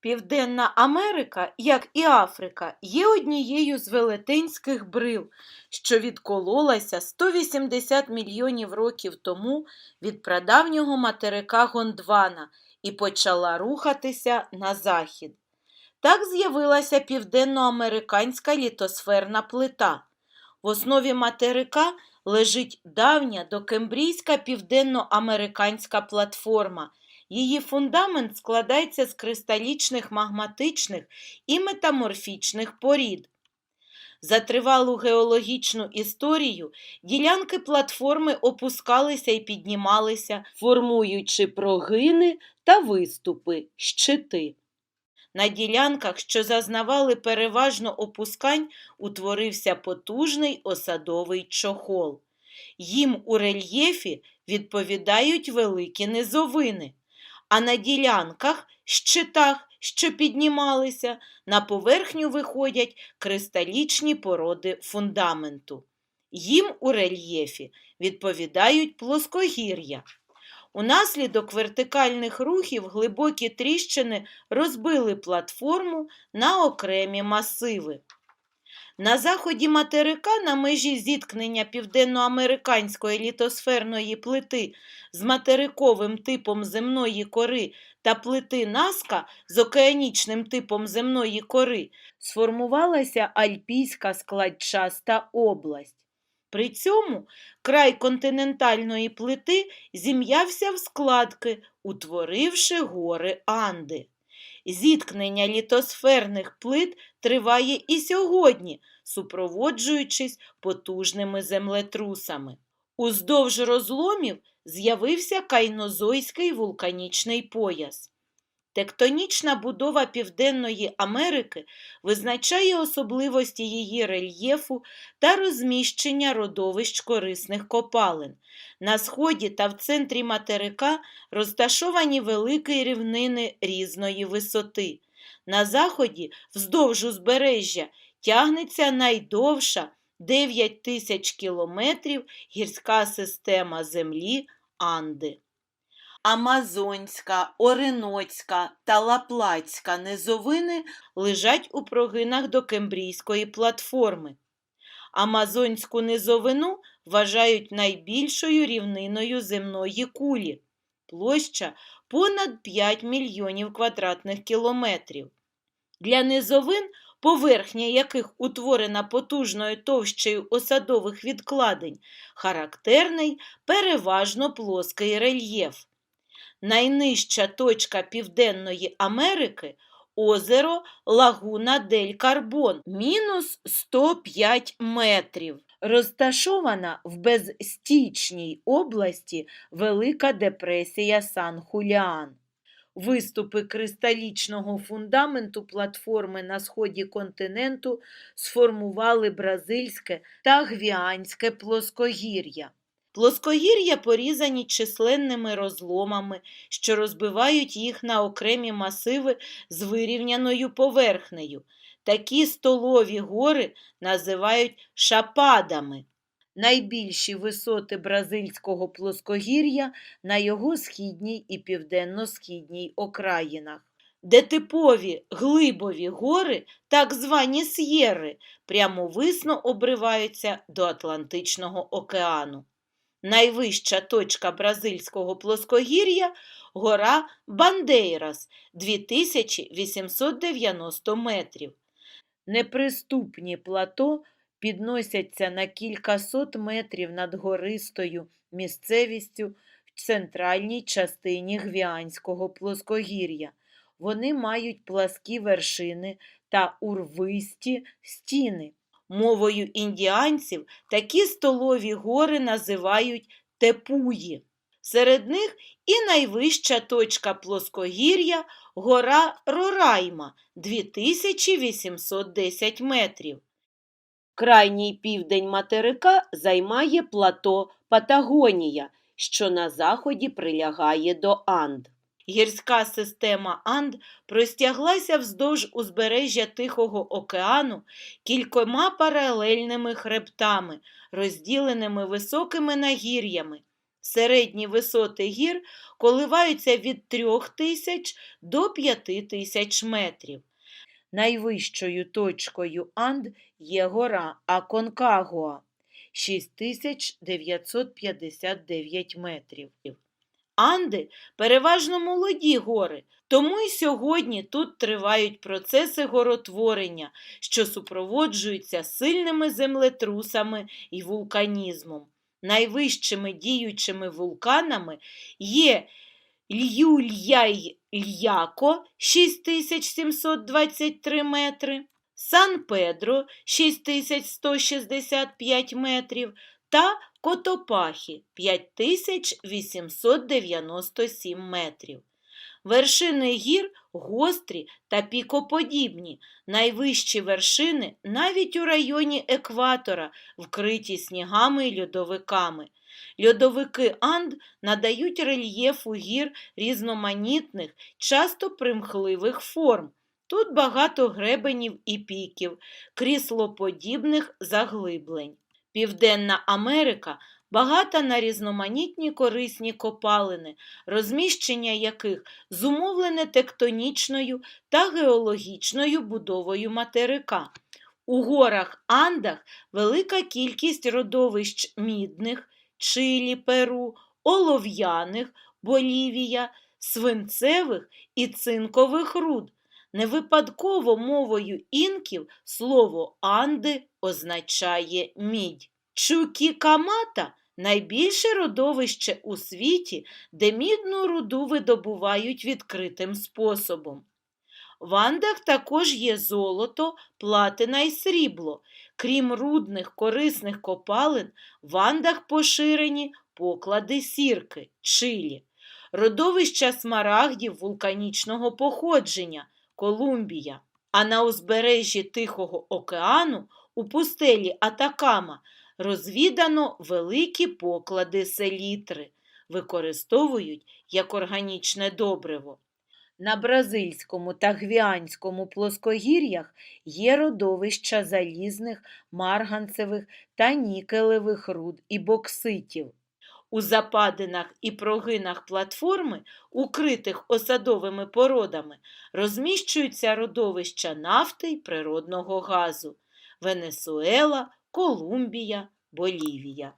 Південна Америка, як і Африка, є однією з велетенських брил, що відкололася 180 мільйонів років тому від прадавнього материка Гондвана і почала рухатися на захід. Так з'явилася південноамериканська літосферна плита. В основі материка лежить давня докембрійська південноамериканська платформа. Її фундамент складається з кристалічних магматичних і метаморфічних порід. За тривалу геологічну історію ділянки платформи опускалися і піднімалися, формуючи прогини та виступи, щити. На ділянках, що зазнавали переважно опускань, утворився потужний осадовий чохол. Їм у рельєфі відповідають великі низовини, а на ділянках, щитах, що піднімалися, на поверхню виходять кристалічні породи фундаменту. Їм у рельєфі відповідають плоскогір'я. Унаслідок вертикальних рухів глибокі тріщини розбили платформу на окремі масиви. На заході материка на межі зіткнення південноамериканської літосферної плити з материковим типом земної кори та плити Наска з океанічним типом земної кори сформувалася Альпійська складчаста область. При цьому край континентальної плити зім'явся в складки, утворивши гори Анди. Зіткнення літосферних плит триває і сьогодні, супроводжуючись потужними землетрусами. Уздовж розломів з'явився кайнозойський вулканічний пояс. Тектонічна будова Південної Америки визначає особливості її рельєфу та розміщення родовищ корисних копалин. На сході та в центрі материка розташовані великі рівнини різної висоти. На заході, вздовж узбережжя, тягнеться найдовша 9 тисяч кілометрів гірська система землі Анди. Амазонська, Ореноцька та Лаплацька низовини лежать у прогинах до Кембрійської платформи. Амазонську низовину вважають найбільшою рівниною земної кулі. Площа понад 5 мільйонів квадратних кілометрів. Для низовин, поверхня яких утворена потужною товщею осадових відкладень, характерний переважно плоский рельєф. Найнижча точка Південної Америки озеро Лагуна дель Карбон мінус 105 метрів. Розташована в безстічній області Велика депресія Сан-Хуліан. Виступи кристалічного фундаменту платформи на сході континенту сформували бразильське та гвіанське плоскогір'я. Плоскогір'я порізані численними розломами, що розбивають їх на окремі масиви з вирівняною поверхнею. Такі столові гори називають шападами. Найбільші висоти бразильського плоскогір'я на його східній і південно-східній окраїнах. Де типові глибові гори, так звані с'єри, прямовисно обриваються до Атлантичного океану. Найвища точка бразильського плоскогір'я гора Бандейрас 2890 метрів. Неприступні плато підносяться на кількасот метрів над гористою місцевістю в центральній частині Гвіанського плоскогір'я. Вони мають пласкі вершини та урвисті стіни. Мовою індіанців такі столові гори називають тепуї. Серед них і найвища точка плоскогір'я гора Рорайма 2810 метрів. Крайній південь материка займає плато Патагонія, що на заході прилягає до Анд. Гірська система Анд простяглася вздовж узбережжя Тихого океану кількома паралельними хребтами, розділеними високими нагір'ями. Середні висоти гір коливаються від 3000 до 5000 метрів. Найвищою точкою Анд є гора Аконкагуа 6959 метрів. Анди переважно молоді гори, тому і сьогодні тут тривають процеси горотворення, що супроводжуються сильними землетрусами і вулканізмом. Найвищими діючими вулканами є Льюльяй-Льяко 6723 метри, Сан-Педро 6165 метрів та Котопахі 5897 метрів. Вершини гір гострі та пікоподібні. Найвищі вершини навіть у районі екватора вкриті снігами і льодовиками. Льодовики Анд надають рельєфу гір різноманітних, часто примхливих форм. Тут багато гребенів і піків, кріслоподібних заглиблень. Південна Америка багата на різноманітні корисні копалини, розміщення яких зумовлене тектонічною та геологічною будовою материка. У горах Андах велика кількість родовищ мідних, Чилі, Перу, олов'яних, Болівія, свинцевих і цинкових руд. Невипадково мовою інків слово Анди означає мідь. Чукікамата найбільше родовище у світі, де мідну руду видобувають відкритим способом. В Андах також є золото, платина і срібло. Крім рудних корисних копалин, в Андах поширені поклади сірки, чилі, родовища смарагдів вулканічного походження, Колумбія. А на узбережжі Тихого океану у пустелі Атакама розвідано великі поклади селітри, використовують як органічне добриво. На бразильському та гвіанському плоскогір'ях є родовища залізних, марганцевих та нікелевих руд і бокситів. У западинах і прогинах платформи, укритих осадовими породами, розміщуються родовища нафти й природного газу Венесуела, Колумбія, Болівія.